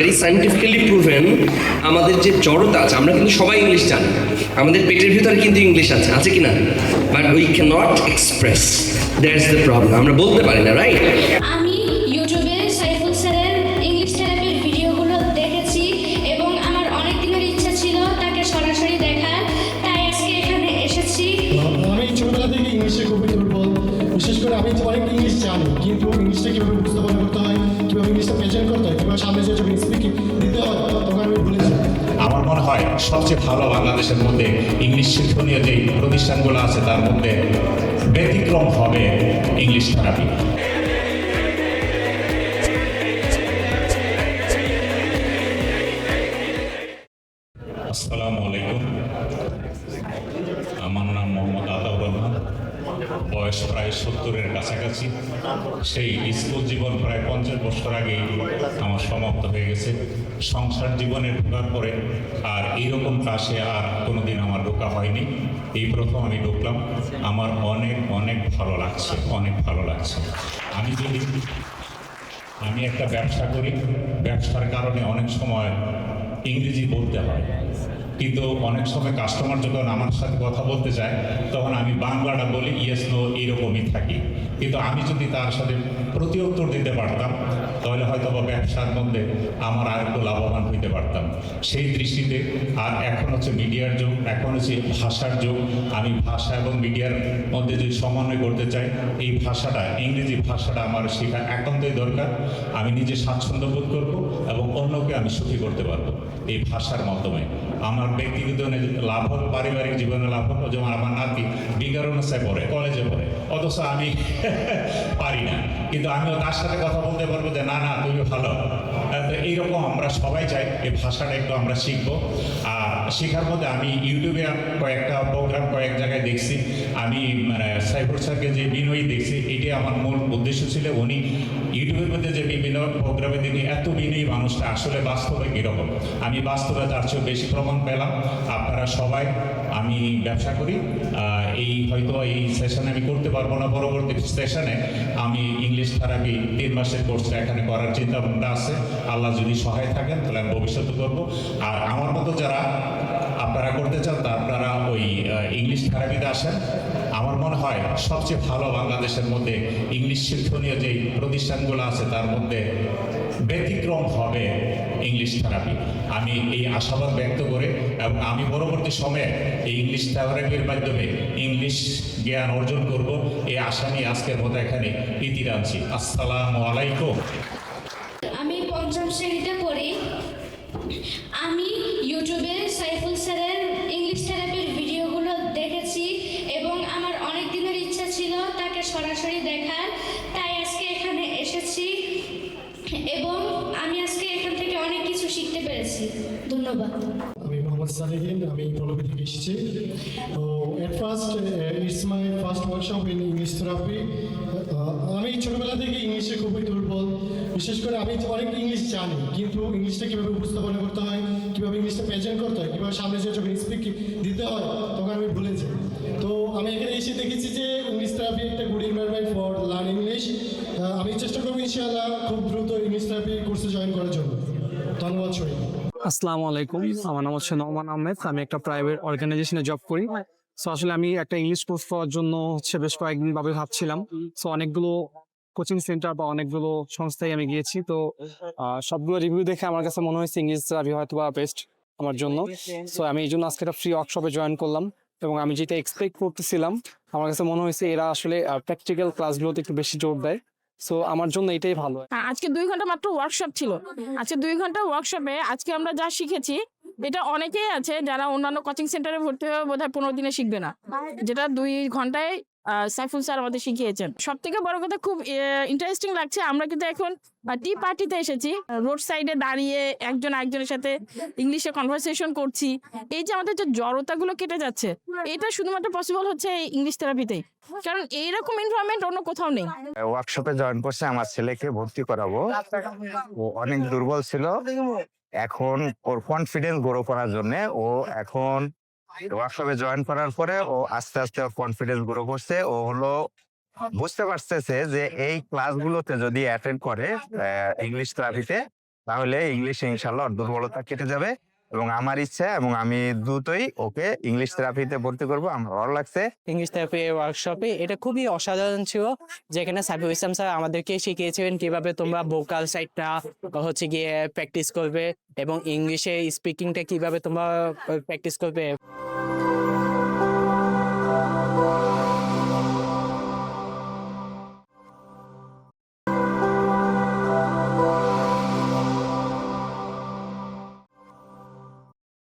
Very scientifically proven আমাদের যে জড়তা আছে আমরা কিন্তু সবাই ইংলিশ জানি। আমাদের পেটের ভিতরে কিন্তু ইংলিশ আছে আছে কি না but we can not express that's the problem আমরা বলতে পারি না রাইট আমি ইউটিউবে সাইফুল স্যারের ইংলিশ থেরাপির ভিডিওগুলো দেখেছি এবং আমার অনেক দিনের ইচ্ছা ছিল তাকে সরাসরি দেখার। তাই আজকে এখানে এসেছি। আমি ছোটবেলা থেকে ইংলিশে খুবই দুর্বল বিশেষ করে আমি অনেক ইংলিশ জানি কিন্তু ইংলিশটা কীভাবে উপস্থাপন করতে হয় আমার মনে হয় সবচেয়ে ভালো বাংলাদেশের মধ্যে ইংলিশ শিক্ষণীয় যে প্রতিষ্ঠানগুলো আছে, তার মধ্যে ব্যতিক্রম হবে ইংলিশ থেরাপি বয়স প্রায় সত্তরের কাছাকাছি। সেই স্কুল জীবন প্রায় পঞ্চাশ বছর আগেই আমার সমাপ্ত হয়ে গেছে। সংসার জীবনে ঢোকার পরে আর এইরকম ক্লাসে আর কোনোদিন আমার ঢোকা হয়নি। এই প্রথম আমি ঢুকলাম। আমার অনেক অনেক ভালো লাগছে, অনেক ভালো লাগছে। আমি যদি, আমি একটা ব্যবসা করি, ব্যবসার কারণে অনেক সময় ইংরেজি বলতে হয়। কিন্তু অনেক সময় কাস্টমার যখন আমার সাথে কথা বলতে চায় তখন আমি বাংলাটা বলি ইয়েস নো এরকমই থাকি। কিন্তু আমি যদি তার সাথে প্রতি উত্তর দিতে পারতাম, তাহলে হয়তো বা ব্যবসার মধ্যে আমার আর একটু লাভবান হইতে পারতাম। সেই দৃষ্টিতে আর এখন হচ্ছে মিডিয়ার যুগ, এখন হচ্ছে ভাষার যুগ। আমি ভাষা এবং মিডিয়ার মধ্যে যদি সমন্বয় করতে চাই, এই ভাষাটা, ইংরেজি ভাষাটা আমার শেখা একান্তই দরকার। আমি নিজে স্বাচ্ছন্দ্য বোধ করব এবং অন্যকে আমি সুখী করতে পারব এই ভাষার মাধ্যমে। আমার ব্যক্তিগত লাভ হোক, পারিবারিক জীবনে লাভ হোক যেমন আমার নাতি বিজ্ঞানসায় পড়ে কলেজে পড়ে। অথচ আমি পারি না। কিন্তু আমিও তার সাথে কথা বলতে পারব যে, না না, তুমি ভালো। এইরকম আমরা সবাই চাই, এই ভাষাটা একটু আমরা শিখব। আর শেখার মধ্যে আমি ইউটিউবে কয়েকটা প্রোগ্রাম কয়েক জায়গায় দেখছি। আমি মানে সাইফুর স্যারকে যে বিনয়ী দেখছি, এটাই আমার মূল উদ্দেশ্য ছিল। উনি ইউটিউবের মধ্যে যে বিভিন্ন প্রোগ্রামে তিনি এত বিনয়ী মানুষটা আসলে বাস্তবে কীরকম? আমি বাস্তবে তার চেয়েও বেশি প্রমাণ পেলাম। আপনারা সবাই আমি ব্যবসা করি। এই হয়তো এই সেশনে আমি করতে পারব না। পরবর্তী সেশনে আমি ইংলিশ থেরাপি তিন মাসের কোর্সটা এখানে করার চিন্তা ভাবনা আছে। আল্লাহ যদি সহায় থাকেন, তাহলে আমি ভবিষ্যতে করব। আর আমার মতো যারা আপনারা করতে চান, তা আপনারা ওই ইংলিশ থেরাপিতে আসেন। আমার মনে হয় সবচেয়ে ভালো বাংলাদেশের মধ্যে ইংলিশ শিক্ষণীয় যে প্রতিষ্ঠানগুলো আছে, তার মধ্যে ব্যতিক্রম হবে ইংলিশ থেরাপি আমি এই আশাবাদ ব্যক্ত করে এবং আমি পরবর্তী সময়ে এই ইংলিশ থেরাপির মাধ্যমে ইংলিশ জ্ঞান অর্জন করব। এই আশা নিয়ে আজকের মতো এখানে ইতি টানছি আসসালামু আলাইকুম। আমি পঞ্চম শ্রেণীতে পড়ি। আমি ইউটিউবে সাইফুল স্যারের ধন্যবাদ। আমি মোহাম্মদ সালিহিন আমি পল্লবী থেকে এসেছি। তো at first it's my first workshop in English therapy আমি ছোটবেলা থেকে ইংলিশে খুবই দুর্বল। বিশেষ করে আমি অনেক ইংলিশ জানি, কিন্তু ইংলিশটা কীভাবে উপস্থাপন করতে হয়, কীভাবে ইংলিশটা প্রেজেন্ট করতে হয়, কীভাবে সামনে যে যখন স্পিকিং দিতে হয়, তখন আমি ভুলে যাই। তো আমি এখানে এসে দেখেছি যে ইংলিশ থেরাপি একটা good environment for learn English আমি চেষ্টা করব ইনশাআল্লাহ খুব দ্রুত ইংলিশ থেরাপি কোর্সে জয়েন করার জন্য। ধন্যবাদ সবাই আসসালামু আলাইকুম। আমার নাম হচ্ছে নমান আহমেদ। আমি একটা প্রাইভেট অর্গানাইজেশনে জব করি। সো আসলে আমি একটা ইংলিশ কোর্স পাওয়ার জন্য হচ্ছে বেশ কয়েকদিন ভাবে ভাবছিলাম। সো অনেকগুলো কোচিং সেন্টার বা অনেকগুলো সংস্থায় আমি গিয়েছি। তো সবগুলো রিভিউ দেখে আমার কাছে মনে হয়েছে ইংলিশ হয়তো বা বেস্ট আমার জন্য। সো আমি এই জন্য আজকে একটা ফ্রি ওয়ার্কশপে জয়েন করলাম এবং আমি যেটা এক্সপেক্ট করতেছিলাম, আমার কাছে মনে হয়েছে এরা আসলে প্র্যাকটিক্যাল ক্লাসগুলোতে একটু বেশি জোর দেয়। সো আমার জন্য এটাই ভালো। হ্যাঁ, আজকে দুই ঘণ্টা মাত্র ওয়ার্কশপ ছিল। আজকে দুই ঘণ্টা ওয়ার্কশপে আজকে আমরা যা শিখেছি এটা অনেকেই আছে যারা অন্যান্য কোচিং সেন্টারে ভর্তি হয়ে বোধহয় পনেরো দিনে শিখবে না। যেটা দুই ঘন্টায় সাইফুল স্যার আমাদের শিখিয়েছেন। সব থেকে বড় কথা খুব ইন্টারেস্টিং লাগছে, আমরা কিন্তু এখন টি পার্টিতে এসেছি। রোড সাইডে দাঁড়িয়ে একজন একজনের সাথে ইংলিশে কনভারসেশন করছি। এই যে আমাদের যে জড়তাগুলো কেটে যাচ্ছে, এটা শুধুমাত্র পসিবল হচ্ছে এই ইংলিশ থেরাপিতেই কারণ এইরকম এনভায়রনমেন্ট অন্য কোথাও নেই। ওয়ার্কশপে জয়েন করছে, আমার ছেলেকে ভর্তি করাবো। ও অনেক দুর্বল ছিল। এখন ওর কনফিডেন্স গ্রো করার জন্য ও এখন ওয়ার্কশপে জয়েন করার পরে ও আস্তে আস্তে ওর কনফিডেন্স গ্রো করছে। ও হলো বুঝতে পারতেছে যে এই ক্লাসগুলোতে যদি অ্যাটেন্ড করে ইংলিশ থেরাপিতে তাহলে ইংলিশে ইনশাল্লাহ দুর্বলতা কেটে যাবে এবং আমার ইচ্ছা এবং আমি দ্রুতই ওকে ইংলিশ থেরাপিতে ভর্তি করব। আমার ভালো লাগছে। ইংলিশ থেরাপি ওয়ার্কশপে এটা খুবই অসাধারণ ছিল, যেখানে সাবিউ ইসলাম স্যার আমাদেরকে শিখিয়েছিলেন কীভাবে তোমরা ভোকাল সাইডটা হচ্ছে গিয়ে প্র্যাকটিস করবে এবং ইংলিশে স্পিকিংটা কীভাবে তোমরা প্র্যাকটিস করবে